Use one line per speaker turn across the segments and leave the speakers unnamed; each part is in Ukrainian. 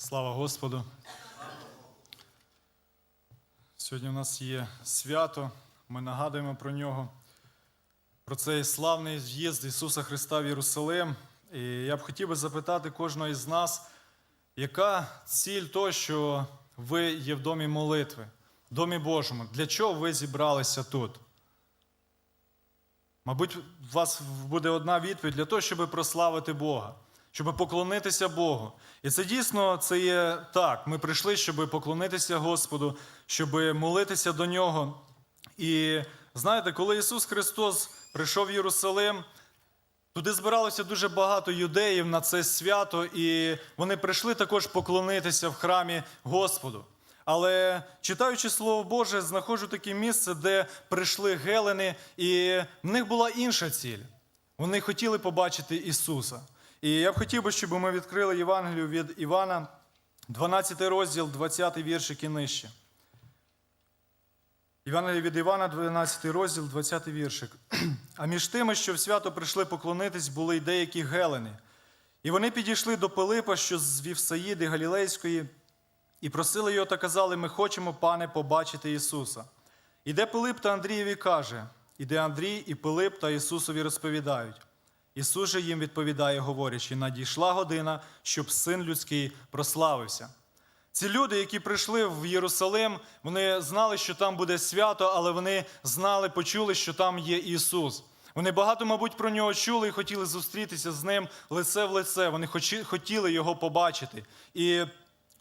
Слава Господу. Сьогодні у нас є свято, ми нагадуємо про нього, про цей славний в'їзд Ісуса Христа в Єрусалим. І я б хотів би запитати кожного із нас, яка ціль того, що ви є в домі молитви, в домі Божому? Для чого ви зібралися тут? Мабуть, у вас буде одна відповідь для того, щоб прославити Бога, щоб поклонитися Богу. І це дійсно це є так. Ми прийшли, щоб поклонитися Господу, щоб молитися до Нього. І знаєте, коли Ісус Христос прийшов в Єрусалим, туди збиралося дуже багато юдеїв на це свято, і вони прийшли також поклонитися в храмі Господу. Але читаючи Слово Боже, знаходжу таке місце, де прийшли гелени, і в них була інша ціль. Вони хотіли побачити Ісуса. І я б хотів би, щоб ми відкрили Євангелію від Івана, 12 розділ, 20 віршик і нижче. Євангелія від Івана, 12 розділ, 20 віршик. А між тими, що в свято прийшли поклонитись, були й деякі гелени. І вони підійшли до Пилипа, що з Вівсаїди Галілейської, і просили його та казали: Ми хочемо, пане, побачити Ісуса. Іде Пилип та Андрієві каже: Іде Андрій, і Пилип та Ісусові розповідають. Ісус же їм відповідає, говорячи: надійшла година, щоб син людський прославився. Ці люди, які прийшли в Єрусалим, вони знали, що там буде свято, але вони знали, почули, що там є Ісус. Вони багато, мабуть, про нього чули і хотіли зустрітися з ним лице в лице. Вони хотіли його побачити. І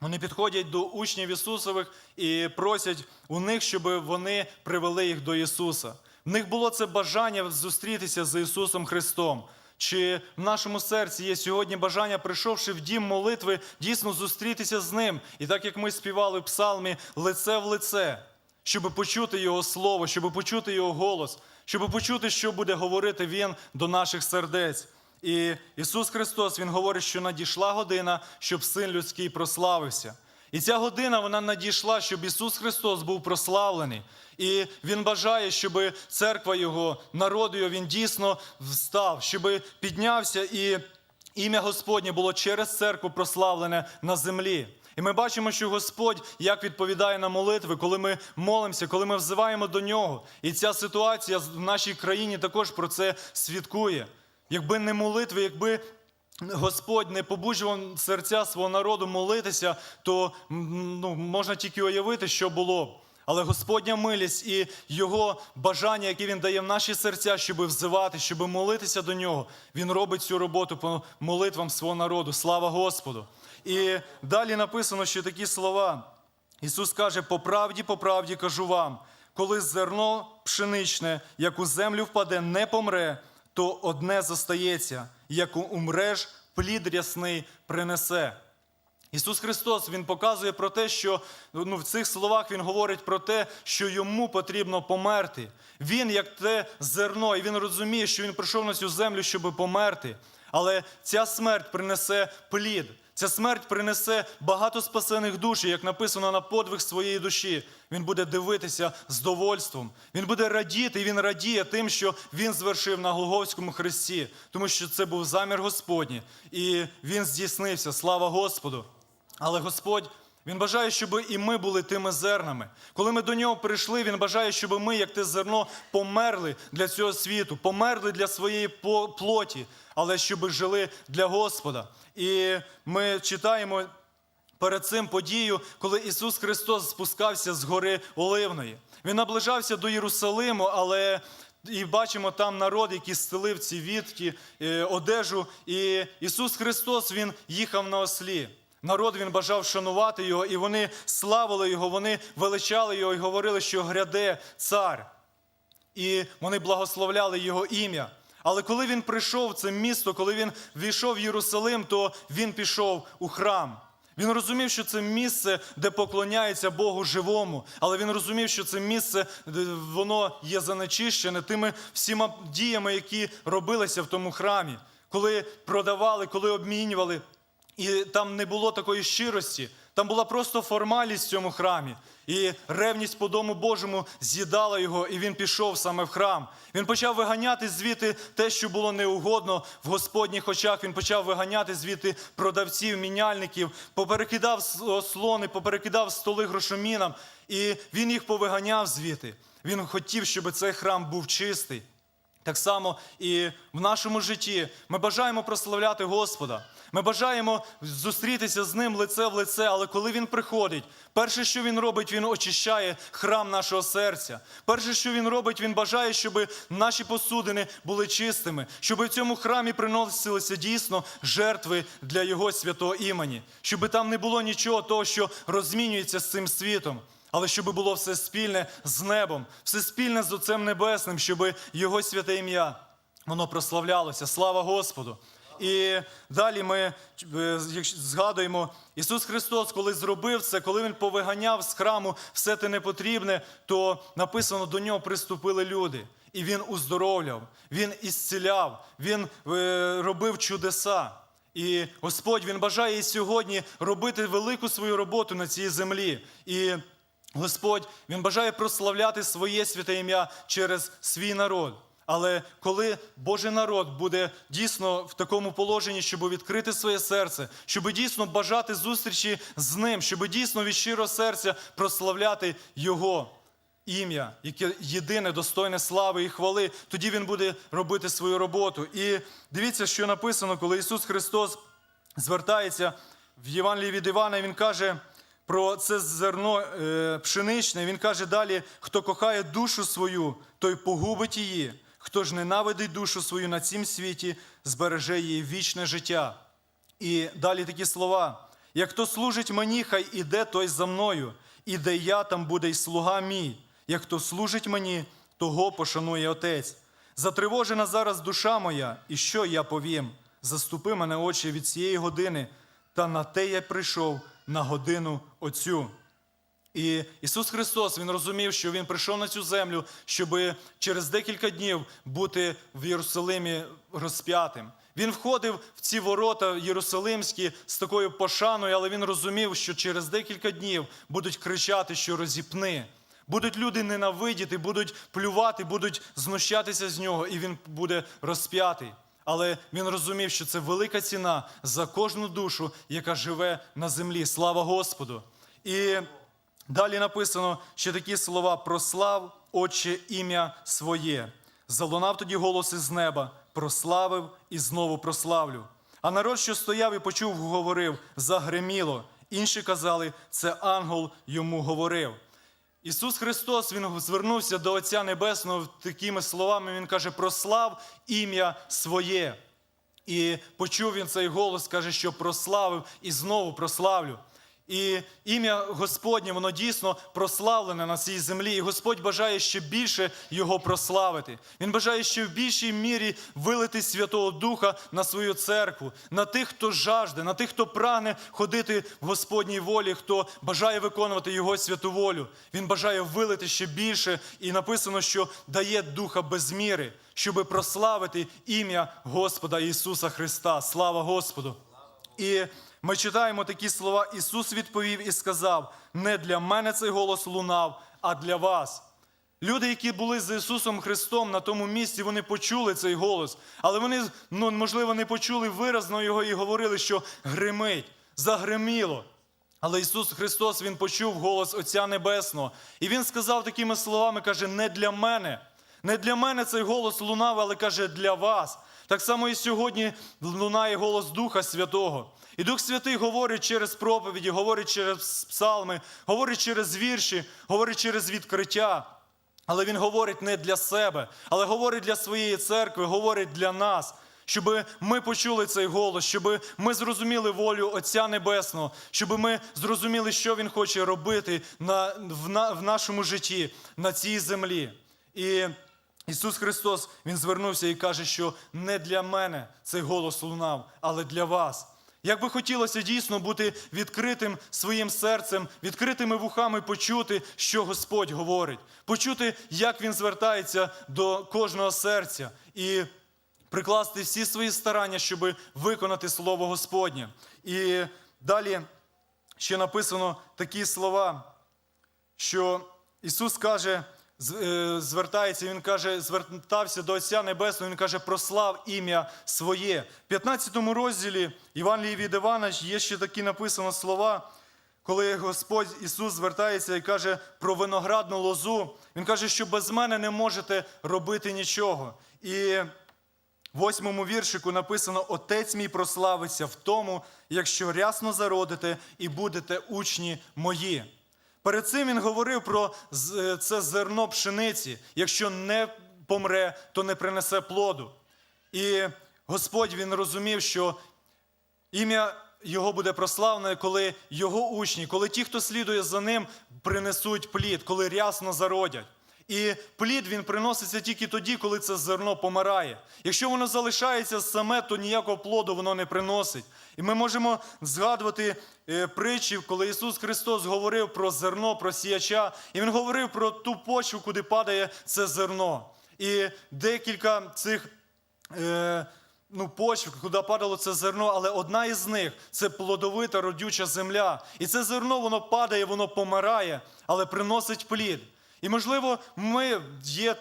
вони підходять до учнів Ісусових і просять у них, щоб вони привели їх до Ісуса. В них було це бажання зустрітися з Ісусом Христом. Чи в нашому серці є сьогодні бажання, прийшовши в дім молитви, дійсно зустрітися з ним? І так як ми співали в псалмі лице в лице, щоб почути Його слово, щоб почути Його голос, щоб почути, що буде говорити Він до наших сердець. І Ісус Христос Він говорить, що надійшла година, щоб син людський прославився. І ця година вона надійшла, щоб Ісус Христос був прославлений. І Він бажає, щоб церква Його, народ Його, Він дійсно встав, щоб піднявся і ім'я Господнє було через церкву прославлене на землі. І ми бачимо, що Господь як відповідає на молитви, коли ми молимося, коли ми взиваємо до нього. І ця ситуація в нашій країні також про це свідкує. Якби не молитви, якби Господь не побуджував серця свого народу молитися, то ну, можна тільки уявити, що було. Але Господня милість і Його бажання, яке Він дає в наші серця, щоб взивати, щоб молитися до нього, Він робить цю роботу по молитвам свого народу. Слава Господу! І далі написано, що такі слова. Ісус каже: по правді, по правді кажу вам, коли зерно пшеничне, як у землю впаде, не помре, то одне зостається, як умреш, плід рясний принесе. Ісус Христос Він показує про те, що ну, в цих словах Він говорить про те, що йому потрібно померти. Він, як те зерно, і він розуміє, що він прийшов на цю землю, щоб померти. Але ця смерть принесе плід. Ця смерть принесе багато спасених душ, як написано на подвиг своєї душі. Він буде дивитися з довольством. Він буде радіти, він радіє тим, що він звершив на Голговському хресті, тому що це був замір Господній, і він здійснився. Слава Господу! Але Господь. Він бажає, щоб і ми були тими зернами. Коли ми до нього прийшли, він бажає, щоб ми, як те зерно, померли для цього світу, померли для своєї плоті, але щоб жили для Господа. І ми читаємо перед цим подію, коли Ісус Христос спускався з гори Оливної. Він наближався до Єрусалиму, але і бачимо там народ, який стелив ці вітки, е, одежу. І Ісус Христос Він їхав на ослі. Народ він бажав шанувати його, і вони славили його, вони величали його і говорили, що гряде цар. І вони благословляли його ім'я. Але коли він прийшов в це місто, коли він війшов в Єрусалим, то він пішов у храм. Він розумів, що це місце, де поклоняється Богу живому, але він розумів, що це місце, воно є занечищене тими всіма діями, які робилися в тому храмі, коли продавали, коли обмінювали. І там не було такої щирості. Там була просто формальність в цьому храмі. І ревність по дому Божому з'їдала його, і він пішов саме в храм. Він почав виганяти звідти те, що було неугодно в Господніх очах. Він почав виганяти звідти продавців, міняльників, поперекидав слони, поперекидав столи грошомінам, і він їх повиганяв звідти. Він хотів, щоб цей храм був чистий. Так само і в нашому житті ми бажаємо прославляти Господа. Ми бажаємо зустрітися з ним лице в лице, але коли він приходить, перше, що він робить, він очищає храм нашого серця. Перше, що він робить, він бажає, щоб наші посудини були чистими, щоб в цьому храмі приносилися дійсно жертви для його святого імені, щоб там не було нічого того, що розмінюється з цим світом. Але щоб було все спільне з небом, все спільне з Отцем Небесним, щоб Його святе ім'я воно прославлялося. Слава Господу! І далі ми е, згадуємо, Ісус Христос, коли зробив це, коли Він повиганяв з храму все те непотрібне, то написано, до нього приступили люди. І Він уздоровляв, Він ісціляв, Він е, робив чудеса. І Господь Він бажає і сьогодні робити велику свою роботу на цій землі. І Господь Він бажає прославляти своє святе ім'я через свій народ. Але коли Божий народ буде дійсно в такому положенні, щоб відкрити своє серце, щоб дійсно бажати зустрічі з ним, щоб дійсно від щирого серця прославляти Його ім'я, яке єдине, достойне слави і хвали, тоді він буде робити свою роботу. І дивіться, що написано, коли Ісус Христос звертається в Євангелії від Івана, Він каже про це зерно е, пшеничне. Він каже далі: хто кохає душу свою, той погубить її. Хто ж ненавидить душу свою на цім світі, збереже її вічне життя. І далі такі слова: як хто служить мені, хай іде той за мною, і де я, там буде й слуга мій. Як хто служить мені, того пошанує Отець. Затривожена зараз душа моя, і що я повім? Заступи мене, Отче, від цієї години, та на те я прийшов на годину оцю. І Ісус Христос Він розумів, що Він прийшов на цю землю, щоб через декілька днів бути в Єрусалимі розп'ятим. Він входив в ці ворота єрусалимські з такою пошаною, але він розумів, що через декілька днів будуть кричати, що розіпни. Будуть люди ненавидіти, будуть плювати, будуть знущатися з нього, і він буде розп'ятий. Але він розумів, що це велика ціна за кожну душу, яка живе на землі. Слава Господу! І Далі написано ще такі слова: прослав, Отче, ім'я своє. Залунав тоді голос із неба, прославив і знову прославлю. А народ, що стояв і почув, говорив: загреміло. Інші казали, це ангел йому говорив. Ісус Христос Він звернувся до Отця Небесного такими словами. Він каже: прослав ім'я своє. І почув він цей голос, каже, що прославив і знову прославлю. І ім'я Господнє, воно дійсно прославлене на цій землі. І Господь бажає ще більше його прославити. Він бажає ще в більшій мірі вилити Святого Духа на свою церкву, на тих, хто жажде, на тих, хто прагне ходити в Господній волі, хто бажає виконувати Його святу волю. Він бажає вилити ще більше, і написано, що дає духа без міри, щоби прославити ім'я Господа Ісуса Христа. Слава Господу! І ми читаємо такі слова. Ісус відповів і сказав: не для мене цей голос лунав, а для вас. Люди, які були з Ісусом Христом на тому місці, вони почули цей голос, але вони, ну, можливо, не почули виразно його і говорили, що гримить, загриміло. Але Ісус Христос Він почув голос Отця Небесного. І Він сказав такими словами: каже, не для мене. Не для мене цей голос лунав, але каже, для вас. Так само і сьогодні лунає голос Духа Святого. І Дух Святий говорить через проповіді, говорить через псалми, говорить через вірші, говорить через відкриття. Але Він говорить не для себе, але говорить для своєї церкви, говорить для нас, щоб ми почули цей голос, щоб ми зрозуміли волю Отця Небесного, щоб ми зрозуміли, що Він хоче робити на, в, на, в нашому житті, на цій землі. І Ісус Христос Він звернувся і каже, що не для мене цей голос лунав, але для вас. Як би хотілося дійсно бути відкритим своїм серцем, відкритими вухами почути, що Господь говорить, почути, як Він звертається до кожного серця. І прикласти всі свої старання, щоб виконати Слово Господнє. І далі ще написано такі слова, що Ісус каже, звертається, Він каже, звертався до Отця Небесного, Він каже, прослав ім'я своє. В 15 розділі Євангелії від Івана є ще такі написано слова, коли Господь Ісус звертається і каже про виноградну лозу. Він каже, що без мене не можете робити нічого. І в восьмому віршику написано: Отець мій прославиться в тому, якщо рясно зародите і будете учні мої. Перед цим він говорив про е, це зерно пшениці. Якщо не помре, то не принесе плоду. І Господь він розумів, що ім'я його буде прославлене, коли його учні, коли ті, хто слідує за ним, принесуть плід, коли рясно зародять. І плід він приноситься тільки тоді, коли це зерно помирає. Якщо воно залишається саме, то ніякого плоду воно не приносить. І ми можемо згадувати е, притчі, коли Ісус Христос говорив про зерно, про сіяча, і Він говорив про ту почву, куди падає це зерно. І декілька цих е, ну, почв, куди падало це зерно, але одна із них це плодовита родюча земля. І це зерно воно падає, воно помирає, але приносить плід. І, можливо, ми є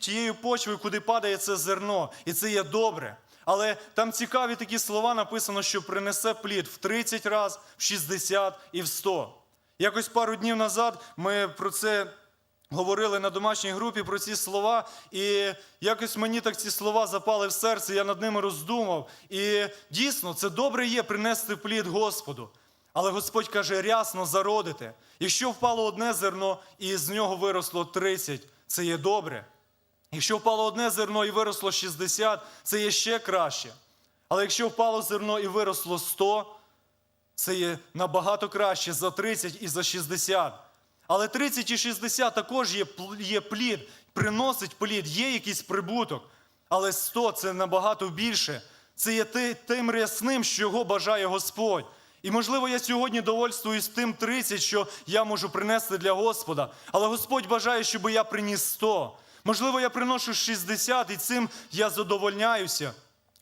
тією почвою, куди падає це зерно, і це є добре. Але там цікаві такі слова написано, що принесе плід в 30 раз, в 60 і в 100. Якось пару днів назад ми про це говорили на домашній групі про ці слова, і якось мені так ці слова запали в серце, я над ними роздумав. І дійсно, це добре є принести плід Господу. Але Господь каже, рясно зародите. Якщо впало одне зерно і з нього виросло 30, це є добре. Якщо впало одне зерно і виросло 60, це є ще краще. Але якщо впало зерно і виросло 100, це є набагато краще за 30 і за 60. Але 30 і 60 також є, є плід, приносить плід, є якийсь прибуток. Але 100 це набагато більше. Це є тим рясним, що його бажає Господь. І можливо, я сьогодні довольствуюсь тим 30, що я можу принести для Господа. Але Господь бажає, щоб я приніс 100. Можливо, я приношу 60, і цим я задовольняюся.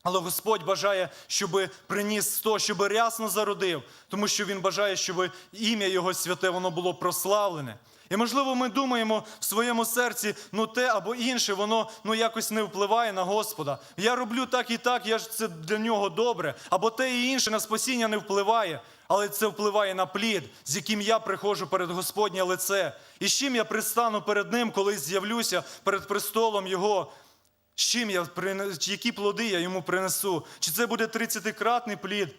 Але Господь бажає, щоб приніс 100, щоб рясно зародив, тому що Він бажає, щоб ім'я Його святе воно було прославлене. І можливо, ми думаємо в своєму серці, ну те або інше, воно ну якось не впливає на Господа. Я роблю так і так, я ж це для нього добре. Або те і інше на спасіння не впливає, але це впливає на плід, з яким я приходжу перед Господнє лице. І з чим я пристану перед Ним, коли з'явлюся перед престолом Його. З чим я принесу, які плоди я йому принесу? Чи це буде 30-кратний плід,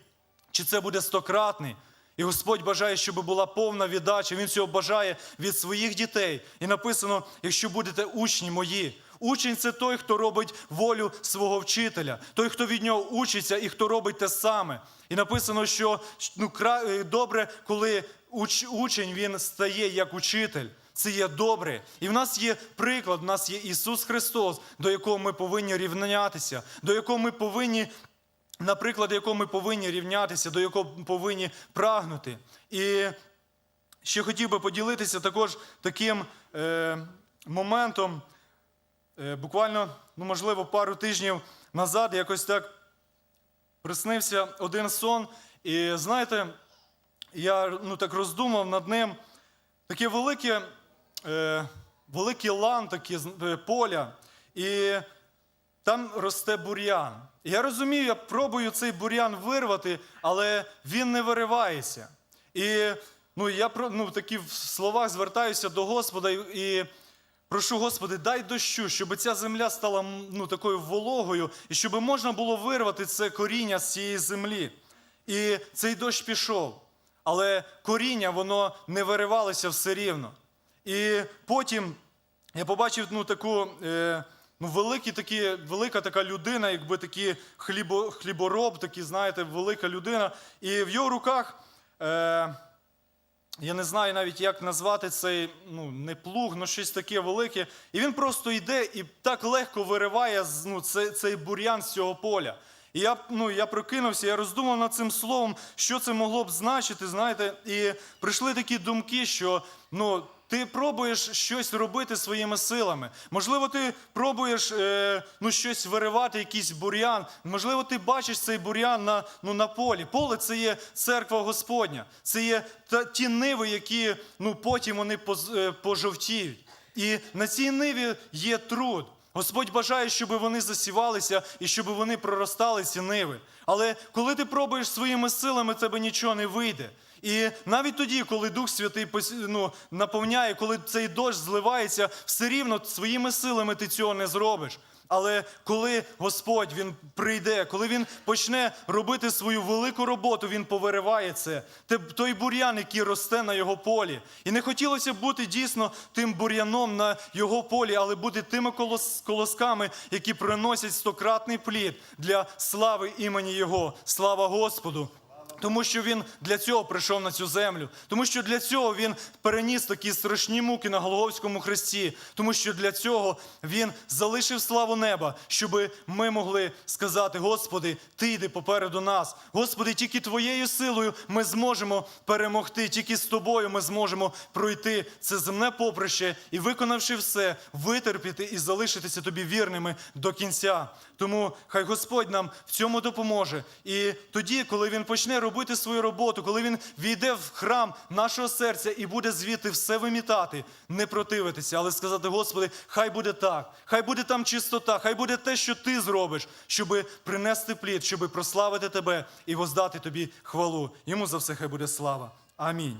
чи це буде 100-кратний? І Господь бажає, щоб була повна віддача. Він цього бажає від своїх дітей. І написано: якщо будете учні мої. Учень це той, хто робить волю свого вчителя, той, хто від нього учиться і хто робить те саме. І написано, що ну, е, добре, коли уч- учень він стає як учитель. Це є добре. І в нас є приклад, в нас є Ісус Христос, до якого ми повинні рівнятися, до якого ми повинні, наприклад, якого ми повинні рівнятися, до якого повинні прагнути. І ще хотів би поділитися також таким е, моментом. Е, буквально, ну, можливо, пару тижнів назад якось так приснився один сон. І знаєте, я ну, так роздумав над ним. Таке велике, е, великий лан, таке е, поля, і там росте бур'ян. Я розумію, я пробую цей бур'ян вирвати, але він не виривається. І ну, я ну, такі в словах звертаюся до Господа і прошу, Господи, дай дощу, щоб ця земля стала ну, такою вологою, і щоб можна було вирвати це коріння з цієї землі. І цей дощ пішов. Але коріння воно не виривалося все рівно. І потім я побачив ну, таку е, ну, великі такі, велика така людина, якби такий хлібо, хлібороб, такий, знаєте, велика людина. І в його руках. Е, я не знаю навіть, як назвати цей, ну, не плуг, ну щось таке велике. І він просто йде і так легко вириває ну, цей, цей бур'ян з цього поля. І я, ну, я прокинувся, я роздумав над цим словом, що це могло б значити, знаєте, і прийшли такі думки, що ну, ти пробуєш щось робити своїми силами. Можливо, ти пробуєш е, ну, щось виривати, якийсь бур'ян. Можливо, ти бачиш цей бур'ян на, ну, на полі. Поле це є церква Господня. Це є та, ті ниви, які ну, потім вони е, пожовтіють. І на цій ниві є труд. Господь бажає, щоб вони засівалися і щоб вони проростали ці ниви. Але коли ти пробуєш своїми силами, тебе нічого не вийде. І навіть тоді, коли Дух Святий ну, наповняє, коли цей дощ зливається, все рівно своїми силами ти цього не зробиш. Але коли Господь він прийде, коли він почне робити свою велику роботу, він повириває це. Той бур'ян, який росте на його полі. І не хотілося бути дійсно тим бур'яном на його полі, але бути тими колос- колосками, які приносять стократний плід для слави імені Його. Слава Господу! Тому що він для цього прийшов на цю землю, тому що для цього він переніс такі страшні муки на Голговському хресті, тому що для цього він залишив славу неба, щоб ми могли сказати: Господи, Ти йди попереду нас. Господи, тільки Твоєю силою ми зможемо перемогти, тільки з тобою ми зможемо пройти це земне поприще і, виконавши все, витерпіти і залишитися тобі вірними до кінця. Тому хай Господь нам в цьому допоможе. І тоді, коли він почне робити свою роботу, коли він війде в храм нашого серця і буде звідти все вимітати, не противитися, але сказати: Господи, хай буде так, хай буде там чистота, хай буде те, що ти зробиш, щоби принести плід, щоби прославити тебе і воздати тобі хвалу. Йому за все хай буде слава. Амінь.